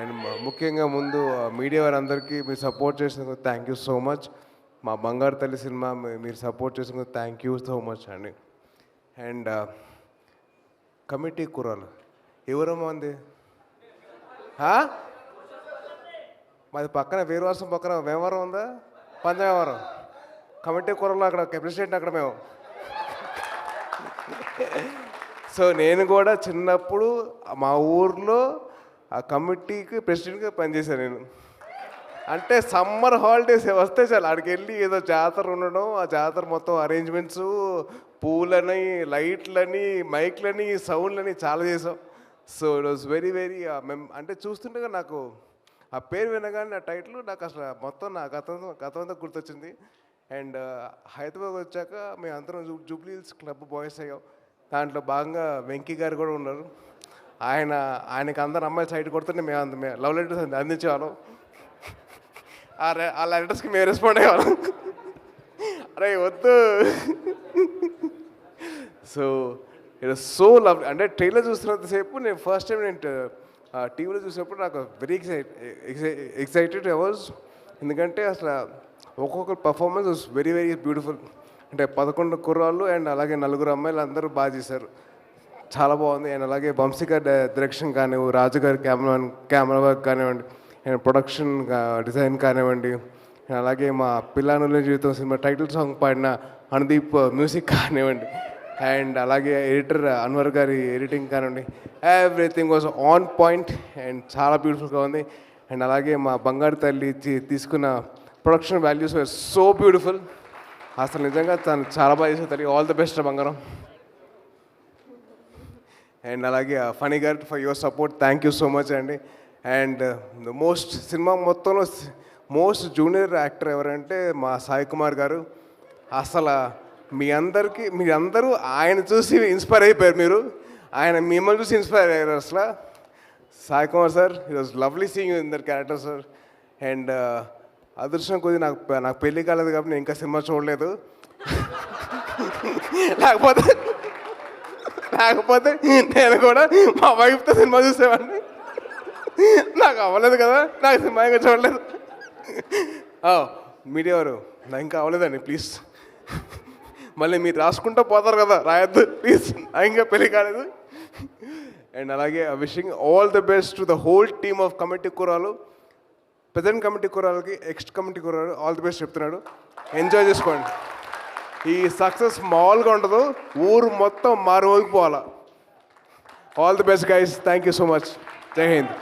And ముఖ్యంగా ముందు media వారందరికీ మీరు సపోర్ట్ చేసినందుకు థ్యాంక్ యూ సో మచ్ మా బంగారు తల్లి సినిమా మీరు సపోర్ట్ చేసినందుకు థ్యాంక్ యూ సో మచ్ అండి. అండ్ కమిటీ కుర్రాలు ఎవరమ్మా ఉంది మాది పక్కన వీరవాసం పక్కన వ్యవహారం ఉందా? పంచవ్యవహారం కమిటీ కూరలో అక్కడ ప్రెసిడెంట్ అక్కడ మేము. సో నేను కూడా చిన్నప్పుడు మా ఊర్లో ఆ కమిటీకి ప్రెసిడెంట్గా పనిచేశాను నేను. అంటే సమ్మర్ హాలిడేస్ వస్తే చాలు. అక్కడికి వెళ్ళి ఏదో జాతర ఉండడం ఆ జాతర మొత్తం అరేంజ్మెంట్స్ పూలని లైట్లని మైక్లని సౌండ్లని చాలా చేసాం. So it was very very మేము అంటే చూస్తుండగా నాకు ఆ పేరు వినగానే ఆ టైటిల్ నాకు అసలు మొత్తం నా గతం గతమంతా గుర్తొచ్చింది. అండ్ uh, హైదరాబాద్ వచ్చాక మేము అందరం జూబ్లీ హిల్స్ క్లబ్ బాయ్స్ అయ్యాం. దాంట్లో భాగంగా వెంకీ గారు కూడా ఉన్నారు. ఆయన ఆయనకి అందరు అమ్మాయిలు సైడ్ కొడుతుంటే మేము అంత మేము లవ్ లెటర్స్ అందించేవాళ్ళం. ఆ రె- ఆ లెటర్స్కి మేము రెస్పాండ్ అయ్యేవాళ్ళం. అరే వద్దు. సో ఇట్ సో లవ్ అంటే ట్రైలర్ చూస్తున్నంతసేపు నేను ఫస్ట్ టైం నేను టీవీలో చూసినప్పుడు నాకు వెరీ ఎక్సైట్ ఎక్సైటెడ్ అవర్స్ ఎందుకంటే అసలు ఒక్కొక్క performance was very very beautiful అంటే పదకొండు కుర్రాళ్ళు అండ్ అలాగే నలుగురు అమ్మాయిలు అందరూ బాగా చేశారు. చాలా బాగుంది. అండ్ అలాగే వంశీ డైరెక్షన్ కానివ్వు రాజు గారి కెమెరా కెమెరా వర్క్ కానివ్వండి అండ్ ప్రొడక్షన్ డిజైన్ కానివ్వండి అలాగే మా పిల్లానుల జీవితం సినిమా టైటిల్ సాంగ్ పాడిన అనుదీప్ మ్యూజిక్ కానివ్వండి అండ్ అలాగే ఎడిటర్ అన్వర్ గారి ఎడిటింగ్ కానివ్వండి everything was on point and చాలా బ్యూటిఫుల్గా ఉంది. అండ్ అలాగే మా బంగారు తల్లి తీసుకున్న ప్రొడక్షన్ వాల్యూస్ సో బ్యూటిఫుల్ అసలు నిజంగా తను చాలా బాగా చేసే తల్లి. ఆల్ ద బెస్ట్ బంగారం. అండ్ అలాగే ఫనీ గారు for your support thank you so much అండి. అండ్ మోస్ట్ uh, సినిమా మొత్తంలో మోస్ట్ జూనియర్ యాక్టర్ ఎవరంటే మా సాయి కుమార్ గారు. అసలు మీ అందరికీ మీ అందరూ ఆయన చూసి ఇన్స్పైర్ అయిపోయారు మీరు. ఆయన మిమ్మల్ని చూసి ఇన్స్పైర్ అయ్యారు అసలు. Sai Kumar sir it was lovely seeing in their character sir and అదృష్టం కొద్ది నాకు నాకు పెళ్ళి కాలేదు కాబట్టి నేను ఇంకా సినిమా చూడలేదు. లేకపోతే లేకపోతే నేను కూడా మా వైఫ్తో సినిమా చూసేవాడిని. నాకు అవ్వలేదు కదా నాకు సినిమా ఇంకా చూడలేదు. మీడియా వారు నాకు ఇంకా అవ్వలేదండి ప్లీజ్. మళ్ళీ మీరు రాసుకుంటూ పోతారు కదా రాయొద్దు ప్లీజ్. నాకు ఇంకా పెళ్ళి కాలేదు. అండ్ అలాగే wishing all the best to the whole team of committee Kurrollu. Present committee కూరాలకి ఎక్స్ట్ committee Kurrollu all the best చెప్తున్నాడు. ఎంజాయ్ చేసుకోండి. ఈ సక్సెస్ మామూలుగా ఉండదు. ఊరు మొత్తం మారుమోగిపోవాలా. All the best guys thank you so much Jai Hind